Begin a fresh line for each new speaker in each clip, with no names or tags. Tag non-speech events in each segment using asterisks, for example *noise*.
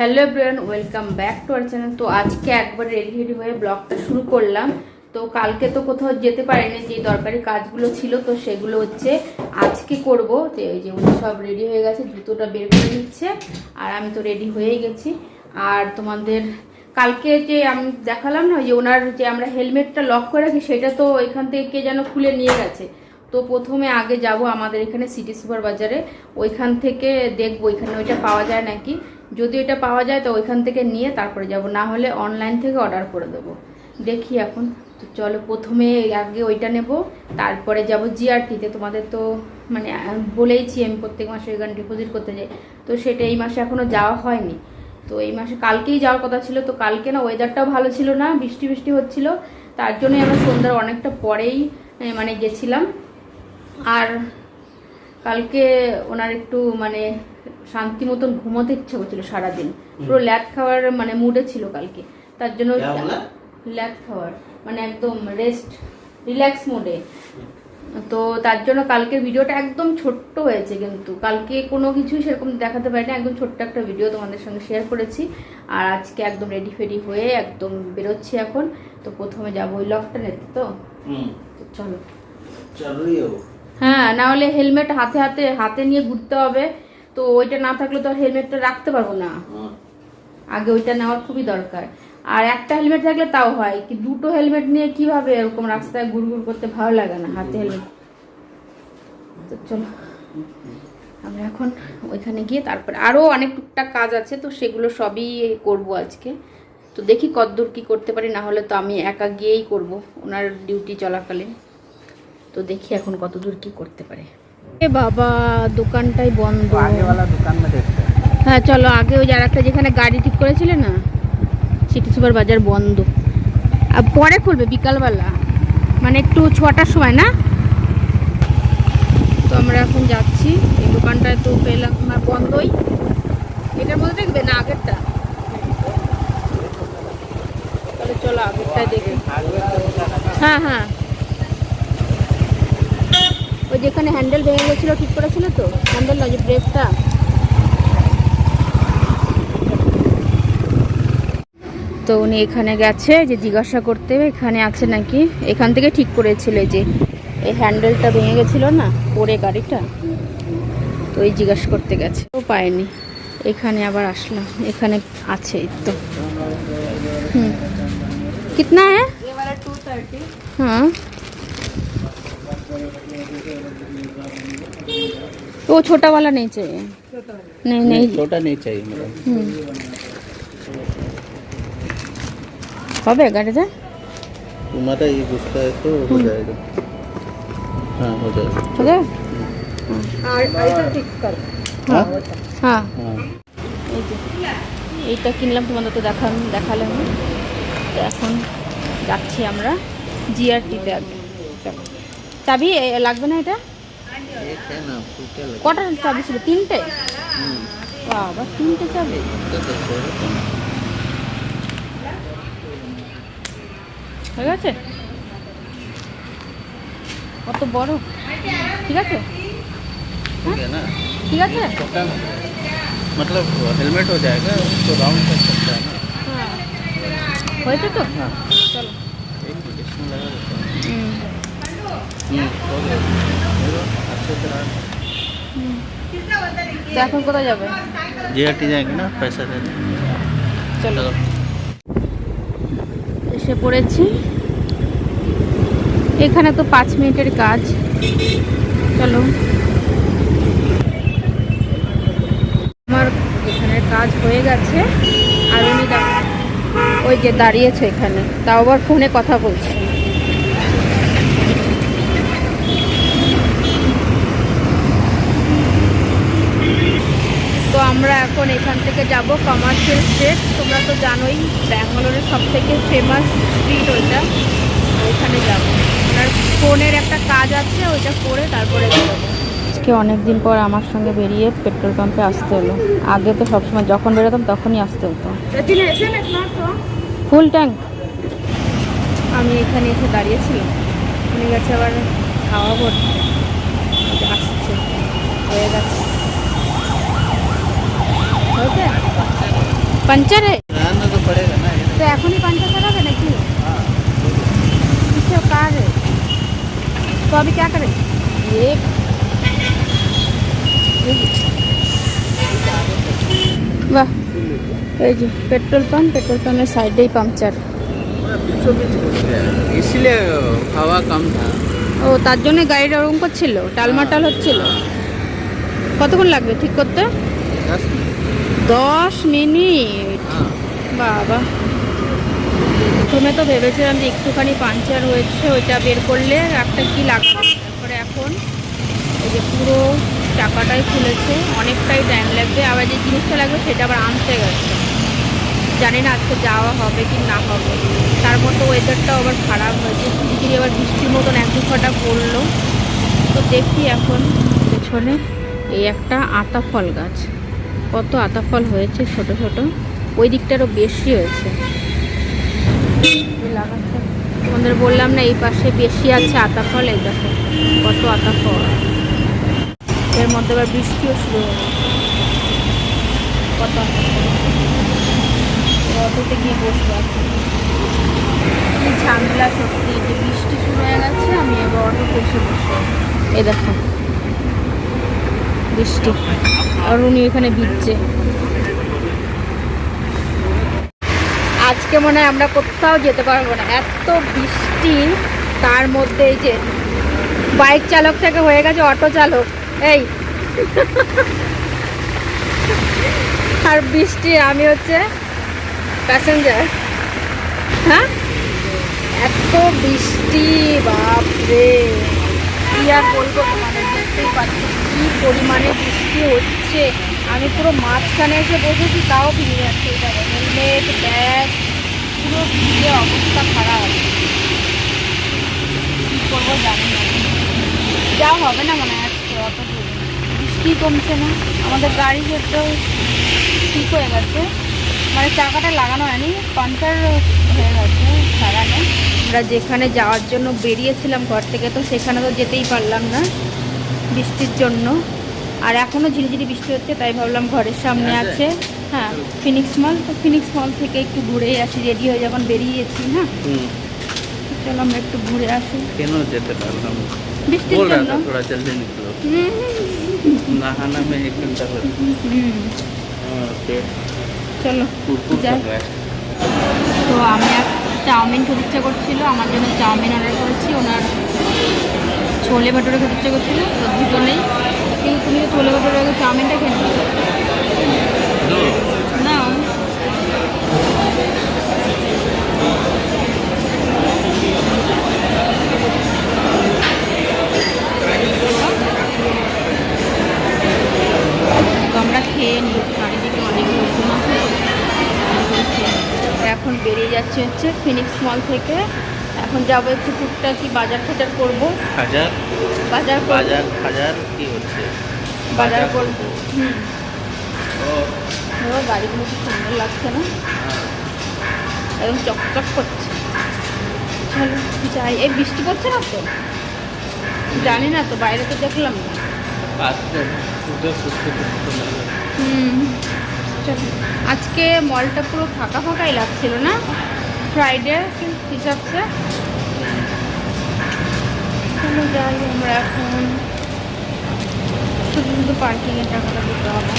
Hello everyone, welcome back to our channel. তো আজকে একবার রেডি রেডি হয়ে ব্লগটা শুরু করলাম। তো কালকে তো কোথাও যেতে পারিনি, যে দরকারি কাজগুলো ছিল, তো সেগুলো হচ্ছে আজকে করব। যে এই যে উনি সব রেডি হয়ে গেছে, জুতোটা বের করে নিচ্ছে, আর আমি তো রেডি হয়েই গেছি। আর তোমাদের কালকে যে আমি দেখালাম না, যে ওনার যে আমরা হেলমেটটা লক করে রাখি, সেটা তো এখান থেকে কে যেন খুলে নিয়ে গেছে। তো প্রথমে আগে যাব আমাদের এখানে সিটি সুপার বাজারে, ওইখান থেকে দেখব ওইখানে ওইটা পাওয়া যায় নাকি। যদি এটা পাওয়া যায় তো ওইখান থেকে নিয়ে তারপরে যাব। না হলে অনলাইন থেকে অর্ডার করে দেবো। দেখি এখন। তো চলো প্রথমে আগে ওইটা নেব, তারপরে যাব জিআরটিতে তোমাদের তো মানে বলেইছি আমি প্রত্যেক মাসে ওইখানে ডিপোজিট করতে যাই। তো সেটা এই মাসে এখনও যাওয়া হয়নি। তো এই মাসে কালকেই যাওয়ার কথা ছিল। তো কালকে না ওয়েদারটাও ভালো ছিল না, বৃষ্টি বৃষ্টি হচ্ছিল। তার জন্যই আমরা সন্ধ্যার অনেকটা পরেই মানে গেছিলাম। আর কালকে ওনার একটু মানে শান্তি মতন ঘুমোতে ইচ্ছা করছিল সারাদিন। পুরো ল্যাদ খাওয়ার মানে মুডে ছিল কালকে। তার জন্য ল্যাদ খাওয়ার মানে একদম রেস্ট রিল্যাক্স মুডে তো তার জন্য কালকের ভিডিওটা একদম ছোট্ট হয়েছে কিন্তু। কালকে কোনো কিছুই সেরকম দেখাতে পারিনি। একদম ছোট্ট একটা ভিডিও তোমাদের সঙ্গে শেয়ার করেছি। আর আজকে একদম রেডি ফেডি হয়ে একদম বেরোচ্ছি এখন। তো প্রথমে যাব ওই লকটা নেতে তো চলো। হ্যাঁ না হলে হেলমেট হাতে হাতে হাতে নিয়ে ঘুরতে হবে। তো ওইটা না থাকলে তো আর হেলমেটটা রাখতে পারব না। আগে ওইটা নেওয়ার খুবই দরকার। আর একটা হেলমেট থাকলে তাও হয় কি দুটো হেলমেট নিয়ে কীভাবে এরকম রাস্তায় ঘুরঘুর করতে ভালো লাগে না হাতে হেলমেট তো চলো আমরা এখন ওইখানে গিয়ে তারপরে আরও অনেক টুকটাক কাজ আছে তো সেগুলো সবই করব আজকে। তো দেখি কতদূর কি করতে পারি না হলে তো আমি একা গিয়েই করব ওনার ডিউটি চলাকালীন। তো দেখি এখন কতদূর কি করতে পারে। বাবা দোকানটাই বন্ধ। হ্যাঁ চলো আগে ওই আর একটা যেখানে গাড়ি ঠিক করেছিলে না সিটি সুপার বাজার বন্ধ। আর পরে খুলবে বিকালবেলা মানে একটু ছটার সময় না? তো আমরা এখন যাচ্ছি এই দোকানটায় তো পেলাম বন্ধই। এটার মধ্যে দেখবে না আগেরটা? তাহলে চলো আগেরটা দেখি হ্যাঁ হ্যাঁ। ওই যেখানে হ্যান্ডেল ভেঙে গেছিল ঠিক করেছিল তো? হ্যান্ডেল না যে ব্রেকটা। তো উনি এখানে গেছে যে জিজ্ঞাসা করতে এখানে আছে নাকি? এখান থেকে ঠিক করেছিল যে এই হ্যান্ডেলটা ভেঙে গেছিল না পরে গাড়িটা। তো ওই জিজ্ঞাসা করতে গেছে। ও পায়নি। এখানে আবার আসলাম। এখানে আছে এই তো। হুম। কিতনা है वो छोटा वाला नहीं चाहिए नहीं नहीं
छोटा नहीं चाहिए मैडम
হুম। হবে গাড়িতে
तुम्हारा ये गुस्सा है तो हो जाएगा हाँ हो जाएगा
হবে
ऐसा फिक्स कर
हाँ
হ্যাঁ
हाँ
এই যে এইটা কিনলাম তোমাদের তো দেখাম দেখালাম তো এখন যাচ্ছি আমরা জিআরটিতে আগে চলো। চাবি এ, লাগবে না এটা কটা চাবি ছিল তিনটে
हम्म,
বাবা তিনটে চাবি
तो दस है।
হয়ে গেছে কত বড় ঠিক আছে
हो गया ना
ঠিক আছে
छोटा ना मतलब हेलमेट हो जाएगा उसको राउंड कर सकता है ना
হ্যাঁ হয়েছে তো
हाँ
চলো
एक मिनट इसमें लगा देता हूँ
এখন কোথায় যাবে? এসে পড়েছি। এখানে তো পাঁচ মিনিটের কাজ। চলো। আমার এখানের কাজ হয়ে গেছে। আর উনি ওই যে দাঁড়িয়েছে এখানে। তাও আবার ফোনে কথা বলছে। আমরা এখন এখান থেকে যাব কমার্শিয়াল স্ট্রিট তোমরা তো জানোই ব্যাঙ্গালোরের সব থেকে ফেমাস স্ট্রিট ওইটা ওইখানে যাব। ওনার ফোনের একটা কাজ আছে ওইটা করে তারপরে আজকে অনেক দিন পর আমার সঙ্গে বেরিয়ে পেট্রোল পাম্পে আসতে হলো। আগে তো সবসময় যখন বেরোতাম তখনই আসতে হতো। Full tank. আমি এখানে এসে দাঁড়িয়েছিলাম। উনি গেছে আবার খাওয়া ভরতে আসছে। হয়ে গেছে।
ওকে
তো এখনই পাঞ্চার করাবে নাকি किसके कार है तो अभी क्या বাহ এই যে পেট্রোল পাম্প পেট্রোল পাম্পের সাইডেই পাংচার ও তার জন্য গাড়িটা ওরকম করছিল টালমাটাল হচ্ছিল কতক্ষণ লাগবে ঠিক করতে দশ মিনিট। বাবা। প্রথমে তো ভেবেছিলাম যে একটুখানি পাঞ্চার হয়েছে, ওইটা বের করলে একটা কি লাগাবে? তারপরে এখন ওই যে পুরো চাকাটাই খুলেছে, অনেকটাই টাইম লাগবে। আবার যে জিনিসটা লাগবে সেটা আবার আনতে গেছে। জানি না আজকে যাওয়া হবে কি না হবে। তার মতো ওয়েদারটাও আবার খারাপ হয়েছে। ঝিরিঝিরি আবার বৃষ্টির মতন এক দু ফোঁটা পড়ল। তো দেখি এখন পেছনে এই একটা আতা ফল গাছ। কত আতা ফল হয়েছে ছোট ছোট, ওই দিকটারও বেশি হয়েছে। তোমাদের বললাম না, এই পাশে বেশি আছে আতা ফল এই দেখো কত আতা ফল এর মধ্যে আবার বৃষ্টিও শুরু হয়ে কত অটোতে গিয়ে বসবো ঝামেলা সত্যি যে বৃষ্টি শুরু হয়ে গেছে, আমি এবার অটোতে এসে বসবো। এই দেখো বৃষ্টি। আর উনি এখানে ভিজছে আজকে মনে হয় আমরা কোথাও যেতে পারব না। এত বৃষ্টি, তার মধ্যে এই যে বাইক চালক থেকে হয়ে গেছে অটো চালক। এই। আর বৃষ্টি, আমি হচ্ছে প্যাসেঞ্জার হ্যাঁ? এত বৃষ্টি, বাপরে। কি আর বলব তোমাদের? দেখতেই পাচ্ছি কি পরিমাণে বৃষ্টি হচ্ছে। আমি পুরো মাঝখানে এসে বসেছি, তাও ভিজে যাচ্ছে এটা হেলমেট, ব্যাগ, পুরো ভিজে অবস্থা খারাপ। কী করব জানি না। যা হবে না মনে আজকে, অত বৃষ্টি কমছে না। আমাদের গাড়ি যেতেও ঠিক হয়ে গেছে মানে চাকাটা লাগানো হয়নি পাঞ্চার হয়ে গেছে সারানো। আমরা যেখানে যাওয়ার জন্য বেরিয়েছিলাম ঘর থেকে, তো সেখানে তো যেতেই পারলাম না। বৃষ্টির জন্য। আর এখনও ঝিরিঝিরি বৃষ্টি হচ্ছে তাই ভাবলাম ঘরের সামনে আছে। হ্যাঁ ফিনিক্স মল তো ফিনিক্স মল থেকে একটু ঘুরেই আসি রেডি হয়ে যখন বেরিয়েছি হ্যাঁ? চলো আমরা একটু ঘুরে আসি।
কেন যেতে পারলাম
বৃষ্টির জন্য। তো আমি এক চাউমিন খুব ইচ্ছা করছিল আমার জন্য চাউমিন অর্ডার করেছি ওনার ছোলে ভাটুরে খেতে ইচ্ছা করছিল, দুটো নেই। কিন্তু তুমি ছোলে ভাটুরে আগে চাউমিনটা খেয়ে না। আমরা খেয়ে নিই। চারিদিকে অনেক লোকজন আছে। এখন বেরিয়ে যাচ্ছে হচ্ছে ফিনিক্স মল থেকে। এখন যাব একটু টুকটা কি বাজার টাজার করব।
হাজার?
বাজার।
বাজার হাজার কি হচ্ছে?
বাজার করব। হুম। গাড়িগুলো কি সুন্দর লাগছে না? একদম চকচক করছে। চলো যাই। এই বৃষ্টি পড়ছে না তো? জানি না তো বাইরে তো দেখলাম না। হুম। আজকে মলটা পুরো ফাঁকা ফাঁকাই লাগছিল না? ফ্রাইডে চলো যাই আমরা এখন শুধু শুধু পার্কিংয়ের টাকাটা দিতে হবে।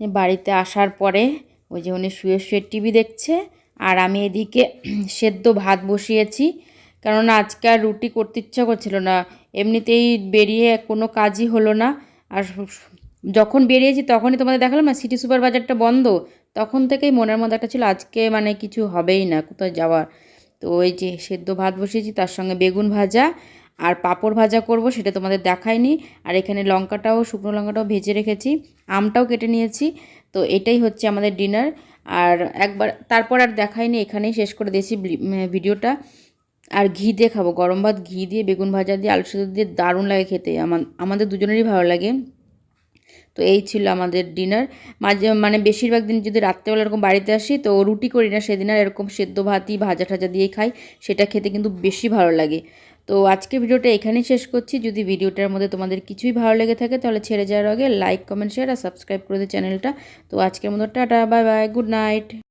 বাড়িতে আসার পরে ওই যে উনি শুয়ে শুয়ে টিভি দেখছে আর আমি এদিকে *clears throat* সেদ্ধ ভাত বসিয়েছি। কেননা আজকে আর রুটি করতে ইচ্ছা করছিল না। এমনিতেই বেরিয়ে কোনো কাজই হলো না। আর যখন বেরিয়েছি তখনই তোমাদের দেখালাম না সিটি সুপার বাজারটা বন্ধ। তখন থেকেই মনের মধ্যে একটা ছিল, আজকে মানে কিছু হবেই না কোথাও যাওয়ার? তো ওই যে সেদ্ধ ভাত বসিয়েছি, তার সঙ্গে বেগুন ভাজা আর পাঁপড় ভাজা করব, সেটা তোমাদের দেখায়নি আর এখানে লঙ্কাটাও, শুকনো লঙ্কাটাও ভেজে রেখেছি, আমটাও কেটে নিয়েছি। তো এটাই হচ্ছে আমাদের ডিনার। আর একবার, তারপর আর দেখায়নি এখানেই শেষ করে দিয়েছি ভিডিওটা। আর ঘি দিয়ে খাব, গরম ভাত ঘি দিয়ে, বেগুন ভাজা দিয়ে, আলু সেদ্ধ দিয়ে দারুণ লাগে খেতে আমাদের দুজনেরই ভালো লাগে। তো এই ছিল আমাদের ডিনার মাঝে মানে বেশিরভাগ দিন যদি রাত্রেবেলা এরকম বাড়িতে আসি, তো রুটি করি না সেদিন, আর এরকম সেদ্ধ ভাতই, ভাজা টাজা দিয়েই খাই, সেটা খেতে কিন্তু বেশি ভালো লাগে। তো আজকে ভিডিওটা এখানেই শেষ করছি। যদি ভিডিওটার মধ্যে তোমাদের কিছুই ভালো লেগে থাকে, তাহলে ছেড়ে যাওয়ার আগে লাইক কমেন্ট শেয়ার আর সাবস্ক্রাইব করে দিই চ্যানেলটা। তো আজকের মতো tata bye bye good night